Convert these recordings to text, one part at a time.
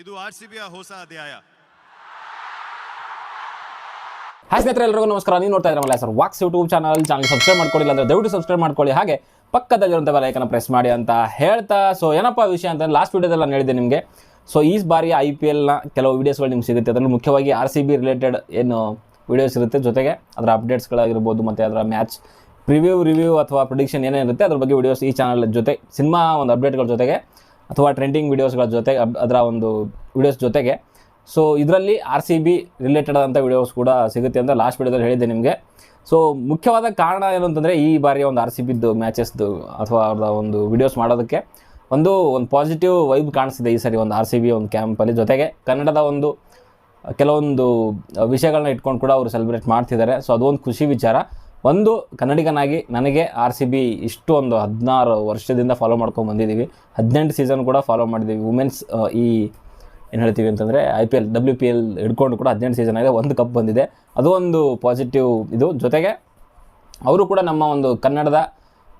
ಇದು R C ಬಿಯ ಹೊಸ ಅಧ್ಯಾಯ. ಹಾಯ್ ಸ್ನೇಹಿತರೆ ಎಲ್ಲರಿಗೂ ನಮಸ್ಕಾರ. ನೀವು ನೋಡ್ತಾ ಇದ್ರಲ್ಲ sir walks YouTube channel. Channel subscribe ಮಾಡ್ಕೊಳ್ಳಿಲ್ಲ ಅಂದ್ರೆ ದಯವಿಟ್ಟು ಸಬ್ಸ್ಕ್ರೈಬ್ ಮಾಡ್ಕೊಳ್ಳಿ. ಹಾಗೆ ಪಕ್ಕದಲ್ಲಿರುವಂಥ ಬೆಲೈಕನ್ನ ಪ್ರೆಸ್ ಮಾಡಿ ಅಂತ ಹೇಳ್ತಾ. ಸೊ ಏನಪ್ಪ ವಿಷಯ ಅಂತ ಲಾಸ್ಟ್ ವೀಡಿಯೋದಲ್ಲಿ ನಾನು ಹೇಳಿದೆ ನಿಮಗೆ. ಸೊ ಈ ಬಾರಿ ಐ ಪಿ ಎಲ್ನ ಕೆಲವು ವೀಡಿಯೋಸ್ಗಳು ನಿಮ್ಗೆ ಸಿಗುತ್ತೆ. ಅದರಲ್ಲಿ ಮುಖ್ಯವಾಗಿ ಆರ್ ಸಿ ಬಿ ರಿಲೇಟೆಡ್ ಏನು ವೀಡಿಯೋಸ್ ಇರುತ್ತೆ. ಜೊತೆಗೆ ಅದರ ಅಪ್ಡೇಟ್ಸ್ಗಳಾಗಿರ್ಬೋದು ಮತ್ತು ಅದರ ಮ್ಯಾಚ್ ಪ್ರಿವ್ಯೂ ರಿವ್ಯೂ ಅಥವಾ ಪ್ರಿಡಿಕ್ಷನ್ ಏನೇನಿರುತ್ತೆ, ಅದ್ರ ಬಗ್ಗೆ ವೀಡಿಯೋಸ್ ಈ ಚಾನಲ್ ಜೊತೆ ಸಿನಿಮಾ ಒಂದು ಅಪ್ಡೇಟ್ಗಳ ಜೊತೆಗೆ ಅಥವಾ ಟ್ರೆಂಡಿಂಗ್ ವೀಡಿಯೋಸ್ಗಳ ಜೊತೆ ಅದರ ಒಂದು ವೀಡಿಯೋಸ್ ಜೊತೆಗೆ. ಸೊ ಇದರಲ್ಲಿ ಆರ್ ಸಿ ಬಿ ರಿಲೇಟೆಡ್ ಆದಂಥ ವಿಡಿಯೋಸ್ ಕೂಡ ಸಿಗುತ್ತೆ ಅಂತ ಲಾಸ್ಟ್ ವೀಡಿಯೋದಲ್ಲಿ ಹೇಳಿದ್ದೆ ನಿಮಗೆ. ಸೊ ಮುಖ್ಯವಾದ ಕಾರಣ ಏನು ಅಂತಂದರೆ, ಈ ಬಾರಿ ಒಂದು ಆರ್ ಸಿ ಬಿದ್ದು ಮ್ಯಾಚಸ್ದು ಅಥವಾ ಅವ್ರದ ಒಂದು ವಿಡಿಯೋಸ್ ಮಾಡೋದಕ್ಕೆ ಒಂದು ಒಂದು ಪಾಸಿಟಿವ್ ವೈಬ್ ಕಾಣಿಸ್ತಿದೆ ಈ ಸರಿ ಒಂದು ಆರ್ ಸಿ ಬಿ ಒಂದು ಕ್ಯಾಂಪಲ್ಲಿ ಜೊತೆಗೆ ಕನ್ನಡದ ಒಂದು, ಕೆಲವೊಂದು ವಿಷಯಗಳನ್ನ ಇಟ್ಕೊಂಡು ಕೂಡ ಅವರು ಸೆಲೆಬ್ರೇಟ್ ಮಾಡ್ತಿದ್ದಾರೆ. ಸೊ ಅದೊಂದು ಖುಷಿ ವಿಚಾರ. ಒಂದು ಕನ್ನಡಿಗನಾಗಿ ನನಗೆ ಆರ್ ಸಿ ಬಿ ಇಷ್ಟು ಒಂದು ಹದಿನಾರು ವರ್ಷದಿಂದ ಫಾಲೋ ಮಾಡ್ಕೊಂಡು ಬಂದಿದ್ದೀವಿ ಹದಿನೆಂಟು ಸೀಸನ್ ಕೂಡ ಫಾಲೋ ಮಾಡಿದ್ದೀವಿ ವುಮೆನ್ಸ್ ಈ ಏನು ಹೇಳ್ತೀವಿ ಅಂತಂದರೆ I P L W P L ಹಿಡ್ಕೊಂಡು ಕೂಡ ಹದಿನೆಂಟು ಸೀಸನ್ ಆಗಿದೆ. ಒಂದು ಕಪ್ ಬಂದಿದೆ. ಅದು ಒಂದು ಪಾಸಿಟಿವ್ ಇದು. ಜೊತೆಗೆ ಅವರು ಕೂಡ ನಮ್ಮ ಒಂದು ಕನ್ನಡದ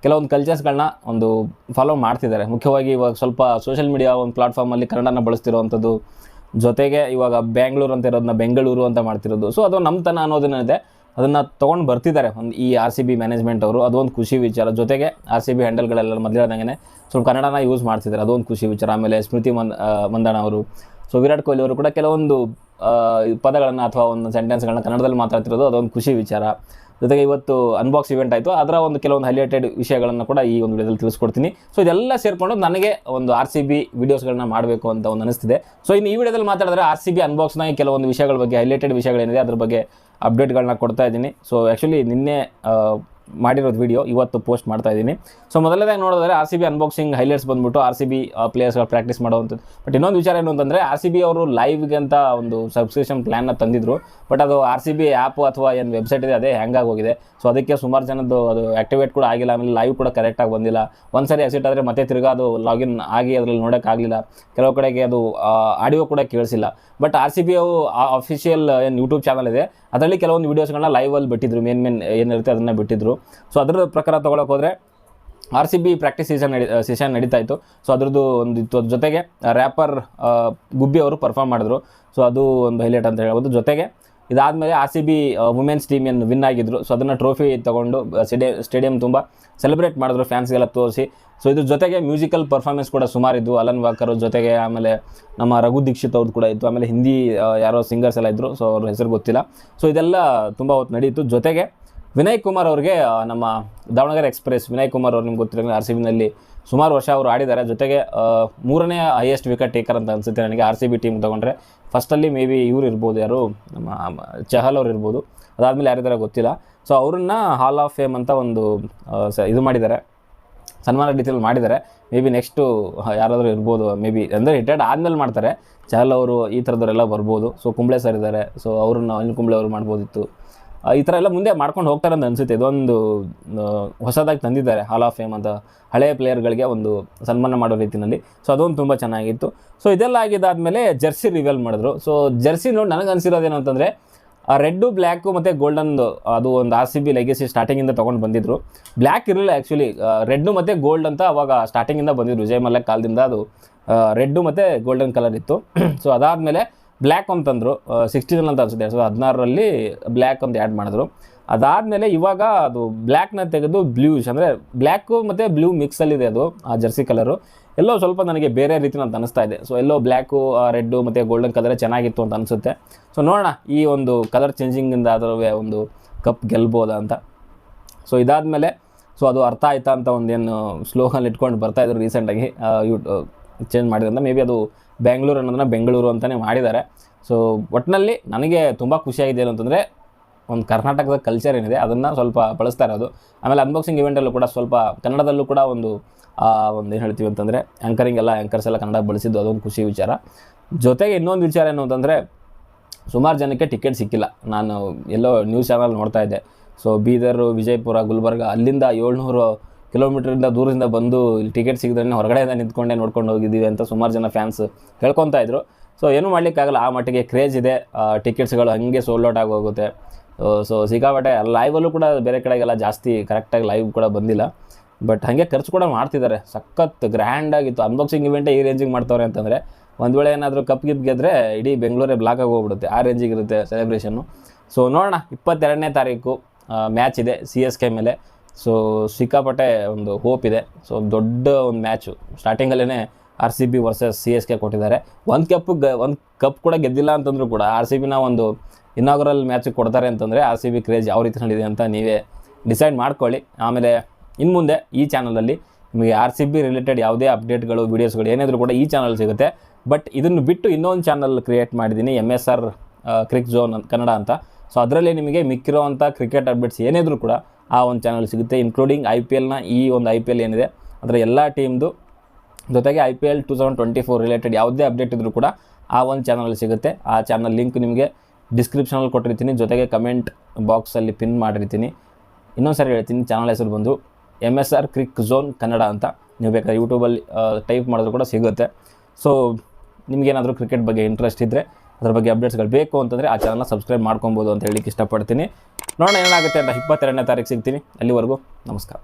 ಕೆಲವೊಂದು ಕಲ್ಚರ್ಸ್ಗಳನ್ನ ಒಂದು ಫಾಲೋ ಮಾಡ್ತಿದ್ದಾರೆ. ಮುಖ್ಯವಾಗಿ ಇವಾಗ ಸ್ವಲ್ಪ ಸೋಷಿಯಲ್ ಮೀಡಿಯಾ ಒಂದು ಪ್ಲಾಟ್ಫಾರ್ಮಲ್ಲಿ ಕನ್ನಡನ ಬಳಸ್ತಿರೋವಂಥದ್ದು. ಜೊತೆಗೆ ಇವಾಗ ಬ್ಯಾಂಗ್ಳೂರು ಅಂತ ಇರೋದನ್ನ ಬೆಂಗಳೂರು ಅಂತ ಮಾಡ್ತಿರೋದು. ಸೊ ಅದು ನಮ್ಮತನ ಅನ್ನೋದೇನಿದೆ ಅದನ್ನು ತೊಗೊಂಡು ಬರ್ತಿದ್ದಾರೆ. ಒಂದು ಈ ಆರ್ ಸಿ ಬಿ ಮ್ಯಾನೇಜ್ಮೆಂಟ್ ಅವರು ಅದೊಂದು ಖುಷಿ ವಿಚಾರ. ಜೊತೆಗೆ ಆರ್ ಸಿ ಬಿ ಹ್ಯಾಂಡಲ್ಗಳೆಲ್ಲ ಮೊದಲಿರೋದಂಗೆ ಸ್ವಲ್ಪ ಕನ್ನಡನ ಯೂಸ್ ಮಾಡ್ತಿದ್ದಾರೆ. ಅದೊಂದು ಖುಷಿ ವಿಚಾರ. ಆಮೇಲೆ ಸ್ಮೃತಿ ಆ, ಮಂದಣ್ಣ ಅವರು. ಸೊ ವಿರಾಟ್ ಕೊಹ್ಲಿ ಅವರು ಕೂಡ ಕೆಲವೊಂದು ಪದಗಳನ್ನು ಅಥವಾ ಒಂದು ಸೆಂಟೆನ್ಸ್ಗಳನ್ನ ಕನ್ನಡದಲ್ಲಿ ಮಾತಾಡ್ತಿರೋದು ಅದೊಂದು ಖುಷಿ ವಿಚಾರ. ಜೊತೆಗೆ ಇವತ್ತು ಅನ್ಬಾಕ್ಸ್ ಇವೆಂಟ್ ಆಯಿತು. ಅದರ ಒಂದು ಕೆಲವೊಂದು ಹೈಲೈಟೆಡ್ ವಿಷಯಗಳನ್ನು ಕೂಡ ಈ ಒಂದು ವಿಡಿಯೋದಲ್ಲಿ ತಿಳಿಸ್ಕೊಡ್ತೀನಿ. ಸೊ ಇದೆಲ್ಲ ಸೇರಿಕೊಂಡು ನನಗೆ ಒಂದು ಆರ್ ಸಿ ಬಿ ವಿಡಿಯೋಸ್ಗಳನ್ನ ಮಾಡಬೇಕು ಅಂತ ಒಂದು ಅನಿಸ್ತಿದೆ. ಸೊ ಇನ್ನು ಈ ವಿಡಿಯೋದಲ್ಲಿ ಮಾತಾಡಿದ್ರೆ ಆರ್ ಸಿ ಬಿ ಅನ್ಬಾಕ್ಸ್ನ ಕೆಲವೊಂದು ವಿಷಯಗಳ ಬಗ್ಗೆ ಹೈಲೈಟೆಡ್ ವಿಷಯಗಳೇನಿದೆ, ಅದ್ರ ಬಗ್ಗೆ ಅಪ್ಡೇಟ್ಗಳನ್ನ ಕೊಡ್ತಾ ಇದ್ದೀನಿ. ಸೊ ಆ್ಯಕ್ಚುಲಿ ನಿನ್ನೆ ಮಾಡಿರೋದು ವಿಡಿಯೋ ಇವತ್ತು ಪೋಸ್ಟ್ ಮಾಡ್ತಾ ಇದ್ದೀನಿ. ಸೊ ಮೊದಲನೇದಾಗಿ ನೋಡಿದ್ರೆ R C B unboxing highlights ಬಂದ್ಬಿಟ್ಟು ಆರ್ ಸಿ ಬಿ ಪ್ಲೇಯರ್ಸ್ಗಳು ಪ್ರಾಕ್ಟೀಸ್ ಮಾಡುವಂಥದ್ದು. ಬಟ್ ಇನ್ನೊಂದು ವಿಚಾರ ಏನು ಅಂತಂದರೆ ಆರ್ ಸಿ ಬಿ ಅವರು ಲೈವ್ಗೆ ಅಂತ ಒಂದು ಸಬ್ಸ್ಕ್ರಿಪ್ಷನ್ ಪ್ಲ್ಯಾನ್ನ ತಂದಿದ್ರು. ಬಟ್ ಅದು ಆರ್ ಸಿ ಬಿ ಆ್ಯಪ್ ಅಥವಾ ಏನು ವೆಬ್ಸೈಟ್ ಇದೆ, ಅದೇ ಹ್ಯಾಂಗ್ ಆಗೋಗಿದೆ ಸೊ ಅದಕ್ಕೆ ಸುಮಾರು ಜನದ್ದು ಅದು ಆ್ಯಕ್ಟಿವೇಟ್ ಕೂಡ ಆಗಿಲ್ಲ. ಆಮೇಲೆ ಲೈವ್ ಕೂಡ ಕರೆಕ್ಟಾಗಿ ಬಂದಿಲ್ಲ. ಒಂದು ಸರಿ ಎಕ್ಸಿಟ್ ಆದರೆ ಮತ್ತೆ ತಿರ್ಗಾ ಅದು ಲಾಗಿನ್ ಆಗಿ ಅದರಲ್ಲಿ ನೋಡೋಕ್ಕಾಗಲಿಲ್ಲ ಕೆಲವು ಕಡೆಗೆ ಅದು ಆಡಿಯೋ ಕೂಡ ಕೇಳಿಸಿಲ್ಲ. ಬಟ್ ಆರ್ ಸಿ ಬಿ ಅವು ಅಫಿಷಿಯಲ್ ಏನು ಯೂಟ್ಯೂಬ್ ಚಾನಲ್ ಇದೆ, ಅದರಲ್ಲಿ ಕೆಲವೊಂದು ವೀಡಿಯೋಸ್ಗಳನ್ನ ಲೈವಲ್ಲಿ ಬಿಟ್ಟಿದ್ರು. ಮೇನ್ ಮೇನ್ ಏನಿರುತ್ತೆ ಅದನ್ನು ಬಿಟ್ಟಿದ್ರು. ಸೊ ಅದರ ಪ್ರಕಾರ ತೊಗೊಳಕ್ಕೆ ಹೋದರೆ R C B practice season ನಡಿ ಸೆಷನ್ ನಡೀತಾ ಇತ್ತು. ಸೊ ಅದ್ರದ್ದು ಒಂದು ಅದ್ರ ಜೊತೆಗೆ ರ್ಯಾಪರ್ ಗುಬ್ಬಿ ಅವರು ಪರ್ಫಾರ್ಮ್ ಮಾಡಿದ್ರು. ಸೊ ಅದು ಒಂದು ಹೈಲೈಟ್ ಅಂತ ಹೇಳ್ಬೋದು. ಜೊತೆಗೆ, ಇದಾದಮೇಲೆ R C B women's team ಏನು ವಿನ್ ಆಗಿದ್ರು. ಸೊ ಅದನ್ನು ಟ್ರೋಫಿ ತೊಗೊಂಡು ಸ್ಟೇಡಿಯಂ ಸ್ಟೇಡಿಯಂ ತುಂಬ ಸೆಲೆಬ್ರೇಟ್ ಮಾಡಿದ್ರು ಫ್ಯಾನ್ಸ್ಗೆಲ್ಲ ತೋರಿಸಿ. ಸೊ ಇದ್ರ ಜೊತೆಗೆ ಮ್ಯೂಸಿಕಲ್ ಪರ್ಫಾರ್ಮೆನ್ಸ್ ಕೂಡ ಸುಮಾರಿದ್ದು ಅಲನ್ ವಾಕರ್ ಜೊತೆಗೆ, ಆಮೇಲೆ ನಮ್ಮ ರಘು ದೀಕ್ಷಿತ್ ಅವ್ರದ್ದು ಕೂಡ ಇತ್ತು. ಆಮೇಲೆ ಹಿಂದಿ ಯಾರೋ ಸಿಂಗರ್ಸ್ ಎಲ್ಲ ಇದ್ದರು ಸೊ ಅವ್ರ ಹೆಸರು ಗೊತ್ತಿಲ್ಲ. ಸೊ ಇದೆಲ್ಲ ತುಂಬ ಹೊತ್ತು ನಡೀತು. ಜೊತೆಗೆ ವಿನಯ್ ಕುಮಾರ್ ಅವ್ರಿಗೆ ನಮ್ಮ ದಾವಣಗೆರೆ ಎಕ್ಸ್ಪ್ರೆಸ್ ವಿನಯ್ ಕುಮಾರ್ ಅವ್ರು ನಿಮ್ಗೆ ಗೊತ್ತಿರೋ ಆರ್ ಸಿ ಬಿನಲ್ಲಿ ಸುಮಾರು ವರ್ಷ ಅವರು ಆಡಿದ್ದಾರೆ. ಜೊತೆಗೆ ಮೂರನೇ ಹೈಯೆಸ್ಟ್ ವಿಕೆಟ್ ಟೇಕರ್ ಅಂತ ಅನಿಸುತ್ತೆ ನನಗೆ ಆರ್ ಸಿ ಬಿ ಟೀಮ್ ತೊಗೊಂಡ್ರೆ. ಫಸ್ಟಲ್ಲಿ ಮೇ ಬಿ ಇವ್ರು ಇರ್ಬೋದು, ಯಾರು? ನಮ್ಮ ಚಹಲ್ ಅವ್ರು ಇರ್ಬೋದು. ಅದಾದಮೇಲೆ ಯಾರಿದ್ದಾರೆ ಗೊತ್ತಿಲ್ಲ. ಸೊ ಅವ್ರನ್ನ ಹಾಲ್ ಆಫ್ ಫೇಮ್ ಅಂತ ಒಂದು ಸ- ಇದು ಮಾಡಿದ್ದಾರೆ. ಸನ್ಮಾನ ರೀತಿಯಲ್ಲಿ ಮಾಡಿದ್ದಾರೆ. ಮೇ ಬಿ ನೆಕ್ಸ್ಟು ಯಾರಾದರೂ ಇರ್ಬೋದು ಮೇ ಬಿ ಅಂದರೆ ರಿಟೈರ್ಡ್ ಆದಮೇಲೆ ಮಾಡ್ತಾರೆ. ಚಹಲ್ ಅವರು ಈ ಥರದವರೆಲ್ಲ ಬರ್ಬೋದು. ಸೊ ಕುಂಬ್ಳೆ ಸರ್ ಇದ್ದಾರೆ. ಸೊ ಅವ್ರನ್ನ ಅನಿಲ್ ಕುಂಬ್ಳೆ ಅವರು ಮಾಡ್ಬೋದಿತ್ತು. ಈ ಥರ ಎಲ್ಲ ಮುಂದೆ ಮಾಡ್ಕೊಂಡು ಹೋಗ್ತಾರೆ ಅಂತ ಅನಿಸುತ್ತೆ. ಇದೊಂದು ಹೊಸದಾಗಿ ತಂದಿದ್ದಾರೆ ಹಾಲ್ ಆಫ್ ಫೇಮ್ ಅಂತ ಹಳೆಯ ಪ್ಲೇಯರ್ಗಳಿಗೆ ಒಂದು ಸನ್ಮಾನ ಮಾಡೋ ರೀತಿಯಲ್ಲಿ ಸೊ ಅದೊಂದು ತುಂಬ ಚೆನ್ನಾಗಿತ್ತು. ಸೊ ಇದೆಲ್ಲ ಆಗಿದ್ದಾದಮೇಲೆ ಜರ್ಸಿ ರಿವೆಲ್ ಮಾಡಿದ್ರು. ಸೊ ಜರ್ಸಿ ನೋಡಿ ನನಗೆ ಅನಿಸಿರೋದೇನು ಅಂತಂದರೆ ರೆಡ್ಡು ಬ್ಲ್ಯಾಕು ಮತ್ತು ಗೋಲ್ಡನ್ದು ಅದು ಒಂದು ಆರ್ ಸಿ ಬಿ ಲೆಗೆಸಿ ಸ್ಟಾರ್ಟಿಂಗಿಂದ ತೊಗೊಂಡು ಬಂದಿದ್ರು. ಬ್ಲ್ಯಾಕ್ ಇರಲಿಲ್ಲ ಆ್ಯಕ್ಚುಲಿ ರೆಡ್ಡು ಮತ್ತು ಗೋಲ್ಡ್ ಅಂತ ಅವಾಗ ಸ್ಟಾರ್ಟಿಂಗಿಂದ ಬಂದಿದ್ರು. ವಿಜಯ್ ಮಲ್ಲ ಕಾಲದಿಂದ ಅದು ರೆಡ್ಡು ಮತ್ತು ಗೋಲ್ಡನ್ ಕಲರ್ ಇತ್ತು. ಸೊ ಅದಾದಮೇಲೆ ಬ್ಲ್ಯಾಕ್ ಅಂತಂದರು ಸಿಕ್ಸ್ಟೀನಲ್ಲಿ ಅಂತ ಅನಿಸುತ್ತೆ. ಎರಡು ಸಾವಿರದ ಹದಿನಾರರಲ್ಲಿ ಬ್ಲ್ಯಾಕ್ ಅಂತ ಆ್ಯಡ್ ಮಾಡಿದ್ರು. ಅದಾದಮೇಲೆ ಇವಾಗ ಅದು ಬ್ಲ್ಯಾಕ್ನ ತೆಗೆದು ಬ್ಲೂಶ್ ಅಂದರೆ ಬ್ಲ್ಯಾಕು ಮತ್ತು ಬ್ಲೂ ಮಿಕ್ಸಲ್ಲಿದೆ ಅದು, ಆ ಜರ್ಸಿ ಕಲರು. ಎಲ್ಲೋ ಸ್ವಲ್ಪ ನನಗೆ ಬೇರೆ ರೀತಿ ಅಂತ ಅನಿಸ್ತಾ ಇದೆ. ಸೊ ಎಲ್ಲೋ ಬ್ಲ್ಯಾಕು ರೆಡ್ಡು ಮತ್ತು ಗೋಲ್ಡನ್ ಕಲರ್ ಚೆನ್ನಾಗಿತ್ತು ಅಂತ ಅನಿಸುತ್ತೆ. ಸೊ ನೋಡೋಣ ಈ ಒಂದು ಕಲರ್ ಚೇಂಜಿಂಗಿಂದ ಅದರ ಒಂದು ಕಪ್ ಗೆಲ್ಬೋದಾ ಅಂತ. ಸೊ ಇದಾದಮೇಲೆ ಸೊ ಅದು ಅರ್ಥ ಆಯ್ತಾ ಅಂತ ಒಂದೇನು ಸ್ಲೋಗನ್ ಇಟ್ಕೊಂಡು ಬರ್ತಾಯಿದ್ರು ರೀಸೆಂಟಾಗಿ ಯೂ ಚೇಂಜ್ ಮಾಡಿದ್ರಿಂದ ಮೇ ಬಿ ಅದು ಬೆಂಗಳೂರು ಅನ್ನೋದನ್ನ ಬೆಂಗಳೂರು ಅಂತಲೇ ಮಾಡಿದ್ದಾರೆ. ಸೊ ಒಟ್ಟಿನಲ್ಲಿ ನನಗೆ ತುಂಬ ಖುಷಿಯಾಗಿದೆ ಅಂತಂದರೆ ಒಂದು ಕರ್ನಾಟಕದ ಕಲ್ಚರ್ ಏನಿದೆ, ಅದನ್ನು ಸ್ವಲ್ಪ ಬಳಸ್ತಾ ಇರೋದು. ಆಮೇಲೆ ಅನ್ಬಾಕ್ಸಿಂಗ್ ಇವೆಂಟಲ್ಲೂ ಕೂಡ ಸ್ವಲ್ಪ ಕನ್ನಡದಲ್ಲೂ ಕೂಡ ಒಂದು ಒಂದು ಏನು ಹೇಳ್ತೀವಿ ಅಂತಂದರೆ ಆ್ಯಂಕರಿಂಗ್ ಎಲ್ಲ ಆ್ಯಂಕರ್ಸ್ ಎಲ್ಲ ಕನ್ನಡ ಬಳಸಿದ್ದು ಅದೊಂದು ಖುಷಿ ವಿಚಾರ. ಜೊತೆಗೆ ಇನ್ನೊಂದು ವಿಚಾರ ಏನು ಅಂತಂದರೆ ಸುಮಾರು ಜನಕ್ಕೆ ಟಿಕೆಟ್ ಸಿಕ್ಕಿಲ್ಲ. ನಾನು ಎಲ್ಲೋ ನ್ಯೂಸ್ ಚಾನಲ್ ನೋಡ್ತಾ ಇದ್ದೆ. ಸೊ ಬೀದರು, ವಿಜಯಪುರ, ಗುಲ್ಬರ್ಗ ಅಲ್ಲಿಂದ ಏಳ್ನೂರು ಕಿಲೋಮೀಟ್ರಿಂದ ದೂರದಿಂದ ಬಂದು ಇಲ್ಲಿ ಟಿಕೆಟ್ ಸಿಗದ್ರೆ ಹೊರಗಡೆಯಿಂದ ನಿಂತ್ಕೊಂಡೆ ನೋಡ್ಕೊಂಡು ಹೋಗಿದ್ದೀವಿ ಅಂತ ಸುಮಾರು ಜನ ಫ್ಯಾನ್ಸ್ ಹೇಳ್ಕೊತಾ ಇದ್ರು. ಸೊ ಏನೂ ಮಾಡಲಿಕ್ಕಾಗಲ್ಲ, ಆ ಮಟ್ಟಿಗೆ ಕ್ರೇಜ್ ಇದೆ. ಟಿಕೆಟ್ಸ್ಗಳು ಹಂಗೆ ಸೋಲ್ಡ್ ಔಟ್ ಆಗಿ ಹೋಗುತ್ತೆ. ಸೊ ಸಿಕ್ಕಾಪಟ್ಟೆ ಲೈವಲ್ಲೂ ಕೂಡ ಬೇರೆ ಕಡೆಗೆಲ್ಲ ಜಾಸ್ತಿ ಕರೆಕ್ಟಾಗಿ ಲೈವ್ ಕೂಡ ಬಂದಿಲ್ಲ. ಬಟ್ ಹಾಗೆ ಖರ್ಚು ಕೂಡ ಮಾಡ್ತಿದ್ದಾರೆ. ಸಖತ್ ಗ್ರ್ಯಾಂಡ್ ಆಗಿತ್ತು. ಅನ್ಬಾಕ್ಸಿಂಗ್ ಇವೆಂಟೇ ಈ ರೇಂಜಿಗೆ ಮಾಡ್ತವ್ರೆ ಅಂತಂದರೆ ಒಂದು ವೇಳೆ ಏನಾದರೂ ಕಪ್ ಗಿಪ್ ಗೆದ್ರೆ ಇಡೀ ಬೆಂಗಳೂರೇ ಬ್ಲಾಕ್ ಆಗಿ ಹೋಗ್ಬಿಡುತ್ತೆ. ಆ ರೇಂಜಿಗೆ ಇರುತ್ತೆ ಸೆಲೆಬ್ರೇಷನ್ನು ಸೊ ನೋಡೋಣ. ಇಪ್ಪತ್ತೆರಡನೇ ತಾರೀಕು ಮ್ಯಾಚ್ ಇದೆ ಸಿ ಎಸ್ ಕೆ ಮೇಲೆ. ಸೊ ಸಿಕ್ಕಾಪಟ್ಟೆ ಒಂದು ಹೋಪ್ ಇದೆ. ಸೊ ದೊಡ್ಡ ಒಂದು match ಸ್ಟಾರ್ಟಿಂಗಲ್ಲೇ R C B versus C S K ಕೊಟ್ಟಿದ್ದಾರೆ. ಒಂದು ಕಪ್ ಗ, ಒಂದು ಕಪ್ ಕೂಡ ಗೆದ್ದಿಲ್ಲ ಅಂತಂದ್ರೂ ಕೂಡ ಆರ್ ಸಿ ಬಿನ ಒಂದು ಇನಾಗ್ರಲ್ ಮ್ಯಾಚಿಗೆ ಕೊಡ್ತಾರೆ ಅಂತಂದರೆ ಆರ್ ಸಿ ಬಿ ಕ್ರೇಜ್ ಯಾವ ರೀತಿಯಲ್ಲಿದೆ ಅಂತ ನೀವೇ ಡಿಸೈಡ್ ಮಾಡ್ಕೊಳ್ಳಿ. ಆಮೇಲೆ ಇನ್ನು ಮುಂದೆ ಈ ಚಾನಲಲ್ಲಿ ನಿಮಗೆ ಆರ್ ಸಿ ಬಿ ರಿಲೇಟೆಡ್ ಯಾವುದೇ ಅಪ್ಡೇಟ್ಗಳು ವೀಡಿಯೋಸ್ಗಳು ಏನಾದರೂ ಕೂಡ ಈ ಚಾನಲ್ ಸಿಗುತ್ತೆ. ಬಟ್ ಇದನ್ನು ಬಿಟ್ಟು ಇನ್ನೊಂದು ಚಾನಲ್ ಕ್ರಿಯೇಟ್ ಮಾಡಿದ್ದೀನಿ M S R Crick Zone Kannada ಅಂತ. ಸೊ ಅದರಲ್ಲಿ ನಿಮಗೆ ಮಿಕ್ಕಿರೋವಂಥ ಕ್ರಿಕೆಟ್ ಅಪ್ಡೇಟ್ಸ್ ಏನಿದ್ರು ಕೂಡ ಆ ಒಂದು ಚಾನಲ್ ಸಿಗುತ್ತೆ ಇನ್ಕ್ಲೂಡಿಂಗ್ ಐ ಪಿ ಎಲ್ನ ಈ ಒಂದು ಐ ಪಿ ಎಲ್ ಏನಿದೆ, ಅದರ ಎಲ್ಲ ಟೀಮ್ದು ಜೊತೆಗೆ I P L two thousand twenty four related ಯಾವುದೇ ಅಪ್ಡೇಟ್ ಇದ್ದರೂ ಕೂಡ ಆ ಒಂದು ಚಾನಲ್ ಸಿಗುತ್ತೆ. ಆ ಚಾನಲ್ ಲಿಂಕ್ ನಿಮಗೆ ಡಿಸ್ಕ್ರಿಪ್ಷನಲ್ಲಿ ಕೊಟ್ಟಿರ್ತೀನಿ, ಜೊತೆಗೆ ಕಮೆಂಟ್ ಬಾಕ್ಸಲ್ಲಿ ಪಿನ್ ಮಾಡಿರ್ತೀನಿ. ಇನ್ನೊಂದು ಸರಿ ಹೇಳ್ತೀನಿ ಚಾನಲ್ ಹೆಸರು ಬಂದು M S R Crick Zone Kannada ಅಂತ. ನೀವು ಬೇಕಾದ್ರೆ ಯೂಟ್ಯೂಬಲ್ಲಿ ಟೈಪ್ ಮಾಡಿದ್ರು ಕೂಡ ಸಿಗುತ್ತೆ. ಸೊ ನಿಮಗೇನಾದರೂ ಕ್ರಿಕೆಟ್ ಬಗ್ಗೆ ಇಂಟ್ರೆಸ್ಟ್ ಇದ್ದರೆ ಅದ್ರ ಬಗ್ಗೆ ಅಪ್ಡೇಟ್ಸ್ಗಳು ಬೇಕು ಅಂತಂದರೆ ಆ ಚಾನಲ್ನ ಸಬ್ಸ್ಕ್ರೈಬ್ ಮಾಡ್ಕೊಬೋದು ಅಂತ ಹೇಳಿಕ್ಕೆ ಇಷ್ಟಪಡ್ತೀನಿ. ನೋಡೋಣ ಏನಾಗುತ್ತೆ ಅಂತ ಇಪ್ಪತ್ತೆರಡನೇ ತಾರೀಕು ಸಿಗ್ತೀನಿ. ಅಲ್ಲಿವರೆಗೂ ನಮಸ್ಕಾರ.